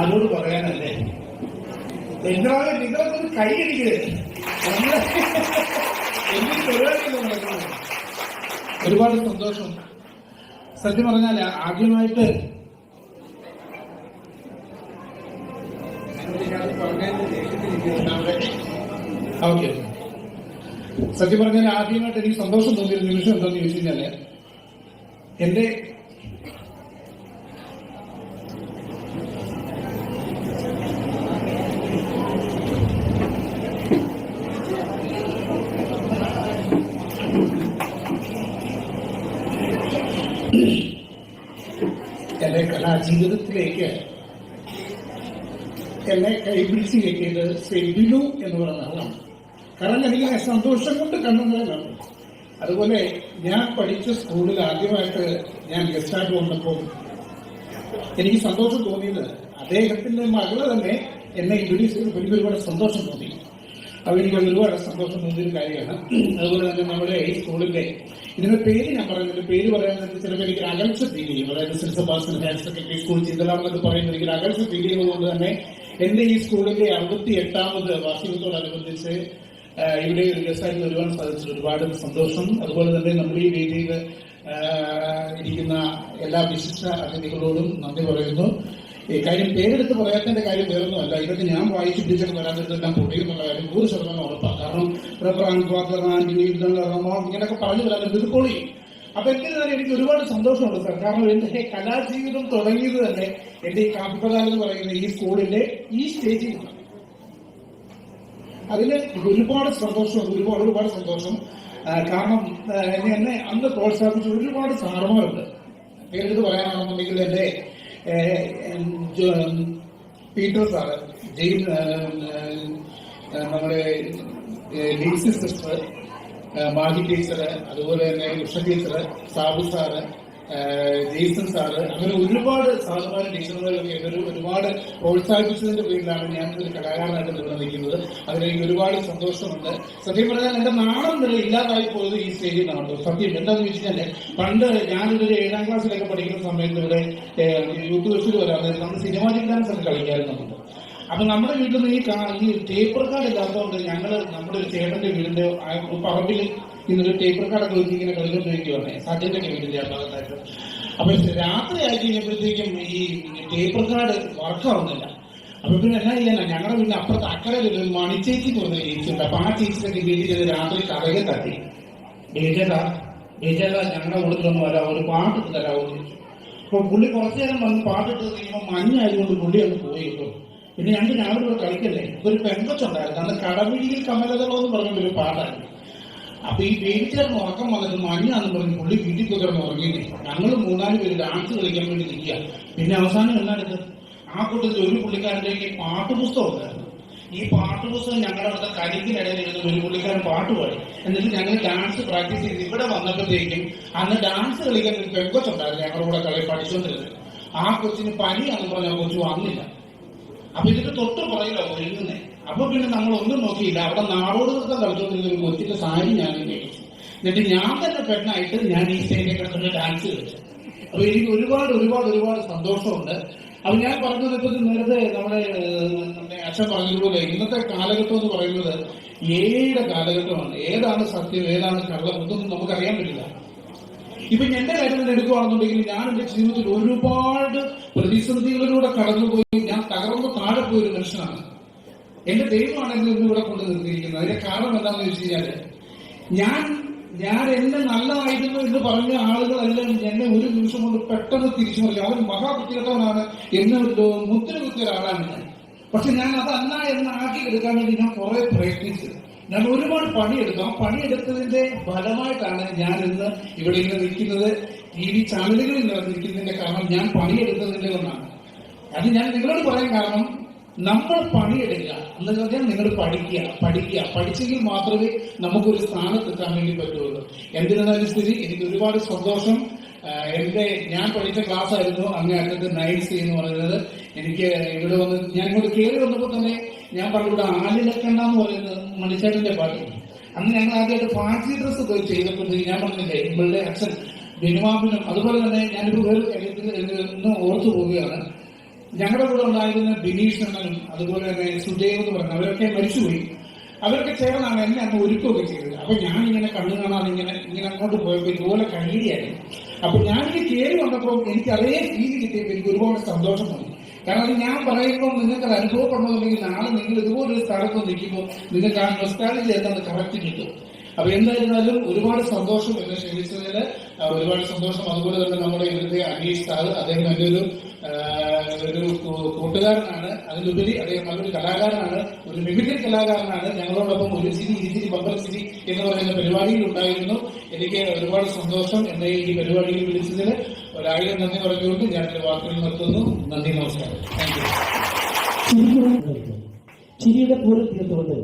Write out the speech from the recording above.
ആരോട് പറയാനല്ലേ? എന്നോട് നിങ്ങളൊന്നും കൈയടിക്കരുത് എനിക്ക് ഒരുപാട് സന്തോഷം. സത്യം പറഞ്ഞാൽ ആദ്യമായിട്ട് ഓക്കെ. സത്യം പറഞ്ഞാൽ ആദ്യമായിട്ട് എനിക്ക് സന്തോഷം തോന്നിയ നിമിഷം എന്താണെന്ന് ചോദിച്ചു കഴിഞ്ഞാൽ എന്റെ എന്റെ കലാജീവിതത്തിലേക്ക് എന്നെ കൈപിടിച്ച് കയറ്റിയത് സെബിലു എന്ന് പറയുന്ന ആളാണ് കാരണം എനിക്ക് സന്തോഷം കൊണ്ട് കണ്ണുന്നതാണ് അതുപോലെ ഞാൻ പഠിച്ച സ്കൂളിൽ ആദ്യമായിട്ട് ഞാൻ ഗസ്റ്റായിട്ട് വന്നപ്പോൾ എനിക്ക് സന്തോഷം തോന്നിയത് അദ്ദേഹത്തിന്റെ മകൾ തന്നെ എന്നെ ഇൻട്രൊഡ്യൂസ് ചെയ്ത് വലിയ ഒരുപാട് സന്തോഷം തോന്നി. അത് എനിക്ക് ഒരുപാട് സന്തോഷം തോന്നിയൊരു കാര്യമാണ്. അതുപോലെ തന്നെ നമ്മുടെ ഈ സ്കൂളിന്റെ ഇതിന്റെ പേര് ഞാൻ പറയുന്നത് പേര് പറയാൻ ചിലപ്പോൾ എനിക്ക് അകൽച്ച ഫീൽ ചെയ്യും. അതായത് സെബാസ്റ്റ്യൻ ഹയർ സെക്കൻഡറി സ്കൂൾ ചിന്തലാണെന്നൊക്കെ പറയുന്നത് എനിക്ക് അകൽച്ച ഫീൽ ചെയ്യുന്നത് തന്നെ എന്റെ ഈ സ്കൂളിന്റെ അറുപത്തി എട്ടാമത് വാർഷികത്തോടനുബന്ധിച്ച് ഇവിടെ ഒരു ഗസ്റ്റായിട്ട് വരുവാൻ സാധിച്ചു ഒരുപാട് സന്തോഷം. അതുപോലെ തന്നെ നമ്മുടെ ഈ വേദിയിൽ ഇരിക്കുന്ന എല്ലാ വിശിഷ്ട അതിഥികളോടും നന്ദി പറയുന്നു. കാര്യം പേരെടുത്ത് പറയാത്തതിന്റെ കാര്യം വേറൊന്നുമല്ല. ഇതൊക്കെ ഞാൻ വായിച്ചു പിടിച്ചൊക്കെ വരാത്തതെല്ലാം പൊട്ടിയെന്നുള്ള കാര്യം നൂറ് ശതമാനം ഉറപ്പാണ് കാരണം റബ്ബറാൻ റമോ ഇങ്ങനെയൊക്കെ പറഞ്ഞു വരാൻ പൊളി. അപ്പൊ എന്നിരുന്നാലും എനിക്ക് ഒരുപാട് സന്തോഷമുണ്ട് സാർ? കാരണം എന്റെ കലാജീവിതം തുടങ്ങിയത് തന്നെ എന്റെ ഈ കാപ്പിപ്പതാൽ എന്ന് പറയുന്ന ഈ സ്കൂളിന്റെ ഈ സ്റ്റേജിൽ അതിന് ഒരുപാട് സന്തോഷം ഒരുപാട് ഒരുപാട് സന്തോഷം. കാരണം എന്നെ അന്ന് പ്രോത്സാഹിപ്പിച്ച ഒരുപാട് സാറന്മാരുണ്ട്. പേരെടുത്ത് പറയാനാണെന്നുണ്ടെങ്കിൽ എന്റെ പീറ്റർ സാറ് ജെയിൻ നമ്മുടെ ഏ, ലിൻസി സിസ്റ്റർ മാഹി ടീച്ചർ അതുപോലെ തന്നെ Usha teacher Sabu sir Jason sir അങ്ങനെ ഒരുപാട് സാറുമാർ ടീച്ചർമാരൊക്കെ ഒരു ഒരുപാട് പ്രോത്സാഹിപ്പിച്ചതിന്റെ പേരിലാണ് ഞാൻ ഒരു കലാകാരനായിട്ട് ഇവിടെ നിൽക്കുന്നത്. അതിലെനിക്ക് ഒരുപാട് സന്തോഷമുണ്ട്. സത്യം പറഞ്ഞാൽ എന്റെ നാണം നില ഇല്ലാതായി പോയത് ഈ സ്റ്റേജിൽ നടന്നു സത്യം എന്താണെന്ന് വെച്ചാൽ പണ്ട് ഞാനിതൊരു ഏഴാം ക്ലാസ്സിലൊക്കെ പഠിക്കുന്ന സമയത്ത് ഇവിടെ യൂത്ത് ബസ്സിൽ വരാൻ നമ്മൾ സിനിമാറ്റിക് ഡാൻസ് ഒക്കെ കളിക്കാറുണ്ട് അപ്പൊ നമ്മുടെ വീട്ടിൽ നിന്ന് ഈ ടേപ്പ് റെക്കാർഡ് ഇല്ലാത്തതുകൊണ്ട് ഞങ്ങൾ നമ്മുടെ ഒരു ചേട്ടന്റെ വീടിന്റെ പറമ്പിൽ ഇന്നൊരു ടേപ്പ് റെക്കാർഡൊക്കെ വെച്ച് ഇങ്ങനെ കളിച്ചോണ്ടിരിക്കുവാണ് സജിന്റെ വീടിന്റെ ആ അപ്പൊ രാത്രി ആയി കഴിഞ്ഞപ്പോഴത്തേക്കും ഈ ടേബിൾ കാർഡ് വർക്ക് വർക്കാവുന്നില്ല അപ്പൊ പിന്നെ എന്നാ ചെയ്യാനാ? ഞങ്ങളുടെ വീട്ടിൽ അപ്പുറത്ത് അക്കരയിൽ ഒരു മണിച്ചേച്ചി പറഞ്ഞ ചേച്ചിയുണ്ട്. അപ്പൊ ആ ചേച്ചിയൊക്കെ വീട്ടിൽ ചെന്ന് രാത്രി കഥകെ തട്ടി. ബേജേതാ ബേജേതാ ഞങ്ങളുടെ കൂട്ടത്തിലൊന്നും വരാം. ഒരു പാട്ടിട്ട് തരാമോ അപ്പൊ പുള്ളി കുറച്ചു നേരം വന്ന് പാട്ടിട്ട് കഴിയുമ്പോൾ മഞ്ഞായതുകൊണ്ട് പുള്ളി അങ്ങ് പോയി കേട്ടോ. പിന്നെ ഞങ്ങൾ ഞങ്ങളുടെ കൂടെ കളിക്കല്ലേ? ഒരു പെങ്കൊച്ചുണ്ടായിരുന്നു അന്ന് കടവിഴിയിൽ കമലതളോ എന്ന് പറഞ്ഞ ഒരു പാട്ടായിരുന്നു. അപ്പൊ ഈ വേവിച്ചേർന്ന് ഉറക്കം വന്നിട്ട് മഞ്ഞാന്ന് പറഞ്ഞ് പുള്ളി വീട്ടിൽ പോയി കിടന്ന് ഉറങ്ങിയില്ലേ? ഞങ്ങൾ മൂന്നാൽ പേര് ഡാൻസ് കളിക്കാൻ വേണ്ടി നിൽക്കുക. പിന്നെ അവസാനം എന്താണിത്? ആ കൂട്ടത്തിൽ ഒരു പുള്ളിക്കാരന്റെ ഈ പാട്ടുപുസ്തകം ഉണ്ടായിരുന്നു. ഈ പാട്ടുപുസ്തകം ഞങ്ങളുടെ അവിടുത്തെ കരിക്കിനിടയിൽ ഇരുന്ന് ഒരു പുള്ളിക്കാരൻ പാട്ട് പാടി. എന്നിട്ട് ഞങ്ങൾ ഡാൻസ് പ്രാക്ടീസ് ചെയ്ത് ഇവിടെ വന്നപ്പോഴത്തേക്കും അന്ന് ഡാൻസ് കളിക്കാൻ ഒരു പെങ്കൊച്ചുണ്ടായിരുന്നു ഞങ്ങളുടെ കൂടെ കളി പഠിച്ചുകൊണ്ടിരുന്നത് ആ കൊച്ചിന് പനിയാണെന്ന് പറഞ്ഞ കൊച്ചു വന്നില്ല. അപ്പൊ ഇതിന്റെ തൊട്ട് പറയില്ല ഒഴുകുന്നേ അപ്പൊ പിന്നെ നമ്മൾ ഒന്നും നോക്കിയില്ല. അവിടെ നാടോട് നൃത്തം കളിച്ചോണ്ടിരുന്ന ഒരു കൊച്ചിന്റെ സാരി ഞാൻ എന്നിട്ട് ഞാൻ തന്നെ പെണ്ണായിട്ട് ഞാൻ ഈ സ്റ്റേജിൽ കിടക്കുന്ന ഡാൻസ് കളിച്ചു. അപ്പൊ എനിക്ക് ഒരുപാട് ഒരുപാട് ഒരുപാട് സന്തോഷമുണ്ട്. അപ്പൊ ഞാൻ പറഞ്ഞത് ഇപ്പൊ നേരത്തെ നമ്മുടെ നമ്മുടെ അച്ഛൻ പറഞ്ഞതുപോലെ ഇന്നത്തെ കാലഘട്ടം എന്ന് പറയുന്നത് ഏയുടെ കാലഘട്ടമാണ്. ഏതാണ് സത്യം ഏതാണ് കള്ളം നമുക്ക് അറിയാൻ പറ്റില്ല. ഇപ്പൊ എന്റെ കാര്യം തന്നെ എടുക്കുകയാണെന്നുണ്ടെങ്കിൽ ഞാൻ എന്റെ ജീവിതത്തിൽ ഒരുപാട് പ്രതിസന്ധികളിലൂടെ കടന്നുപോയി. ഞാൻ തകർന്ന് താഴെ പോയ ഒരു മനുഷ്യനാണ്. എന്റെ ദൈവമാണെങ്കിൽ ഇന്ന് ഇവിടെ കൊണ്ട് നിർത്തിയിരിക്കുന്നത് അതിന്റെ കാരണം എന്താണെന്ന് വെച്ച് കഴിഞ്ഞാൽ ഞാൻ ഞാൻ എന്നെ നല്ലതായിരുന്നു എന്ന് പറഞ്ഞ ആളുകളെല്ലാം എന്നെ ഒരു നിമിഷം കൊണ്ട് പെട്ടെന്ന് തിരിച്ചു പറഞ്ഞു അവൻ മഹാബുദ്ധികത്തവനാണ് എന്ന് മുദ്ര കുത്തിയ ഒരാളാണ് ഞാൻ. പക്ഷെ ഞാൻ അതല്ല എന്ന് ആക്കി എടുക്കാൻ വേണ്ടി ഞാൻ കുറെ പ്രയത്നിച്ചു. ഞാൻ ഒരുപാട് പണിയെടുത്തു. ആ പണിയെടുത്തതിന്റെ ഫലമായിട്ടാണ് ഞാൻ ഇന്ന് ഇവിടെ ഇങ്ങനെ നിൽക്കുന്നത്. ടി വി ചാനലുകളിൽ നിൽക്കുന്നതിന്റെ കാരണം ഞാൻ പണിയെടുത്തതിന്റെ ഒന്നാണ്. അത് ഞാൻ നിങ്ങളോട് പറയാൻ കാരണം നമ്മൾ പണിയെടുക്കുക. എന്ന് പറഞ്ഞാൽ നിങ്ങൾ പഠിക്കുക പഠിക്കുക. പഠിച്ചെങ്കിൽ മാത്രമേ നമുക്കൊരു സ്ഥാനത്തെത്താൻ വേണ്ടി പറ്റുള്ളൂ. എന്തിനാലും സ്ഥിതി എനിക്ക് ഒരുപാട് സന്തോഷം. എന്റെ ഞാൻ പഠിച്ച ക്ലാസ് ആയിരുന്നു അങ്ങനെ അറ്റത്ത് നൈറ്റ് സി എന്ന് പറയുന്നത്. എനിക്ക് ഇവിടെ വന്ന് ഞാൻ ഇങ്ങോട്ട് കയറി വന്നപ്പോൾ തന്നെ ഞാൻ പറഞ്ഞു ഇവിടെ ആലിലക്കണ്ട എന്ന് പറയുന്നത് മണിച്ചേട്ടന്റെ പാട്ട് അന്ന് ഞങ്ങൾ ആദ്യമായിട്ട് ഫാൻസി ഡ്രസ് ഒക്കെ ചെയ്തപ്പോഴത്തേക്ക് ഞാൻ പറഞ്ഞില്ലേ ഇവളുടെ അച്ഛൻ ബിനുമാബിനും അതുപോലെ തന്നെ ഞാനിപ്പോൾ വേറെ ഓർത്തു പോവുകയാണ്. ഞങ്ങളുടെ കൂടെ ഉണ്ടായിരുന്ന ബിനീഷ് അണ്ണനും അതുപോലെ തന്നെ സുദേവ് എന്ന് പറഞ്ഞ അവരൊക്കെ മരിച്ചുപോയി. അവരൊക്കെ ചേർന്നാണ് എന്നെ അന്ന് ഒരുക്കുകയൊക്കെ ചെയ്തത് അപ്പൊ ഞാൻ ഇങ്ങനെ കണ്ണു കാണാതെ ഇങ്ങനെ ഇങ്ങനെ അങ്ങോട്ട് പോയപ്പോൾ ഇതുപോലെ കഴിയുകയായിരുന്നു അപ്പൊ ഞാനിത് കയറി വന്നപ്പോൾ എനിക്ക് അതേ ഫീൽ കിട്ടിയപ്പോൾ എനിക്ക് ഒരുപാട് സന്തോഷം തോന്നി. കാരണം അത് ഞാൻ പറയുമ്പോൾ നിങ്ങൾക്ക് അത് അനുഭവപ്പെടണമെന്നുണ്ടെങ്കിൽ നാളെ നിങ്ങൾ ഇതുപോലൊരു സ്ഥലത്ത് നിൽക്കുമ്പോൾ നിങ്ങൾക്ക് ആ നൊസ്റ്റാളജി എന്താണെന്ന് കറക്റ്റ് കിട്ടും. അപ്പൊ എന്തായിരുന്നാലും ഒരുപാട് സന്തോഷം എന്നെ ക്ഷണിച്ചതിന് ഒരുപാട് സന്തോഷം. അതുപോലെ തന്നെ നമ്മുടെ ഇവിടുത്തെ അനീഷ് സാർ അദ്ദേഹം എന്റെ ഒരു ഒരു കൂട്ടുകാരനാണ്. അതിലുപരി അദ്ദേഹം നല്ലൊരു കലാകാരനാണ്. ഒരു വിവിധ കലാകാരനാണ്. ഞങ്ങളോടൊപ്പം ഒരു ചിരി ഇരിച്ചിരി ബമ്പർ ചിരി എന്ന് പറയുന്ന പരിപാടിയിൽ ഉണ്ടായിരുന്നു. എനിക്ക് ഒരുപാട് സന്തോഷം എന്നെ ഈ പരിപാടിയിൽ വിളിച്ചതിൽ ഒരായിരം നന്ദി പറഞ്ഞുകൊണ്ട് ഞാൻ എന്റെ വാക്കുകൾ നിർത്തുന്നു. നന്ദി നമസ്കാരം. താങ്ക് യു ചിരിയുടെ പൂരം തീർത്തുകൊണ്ട്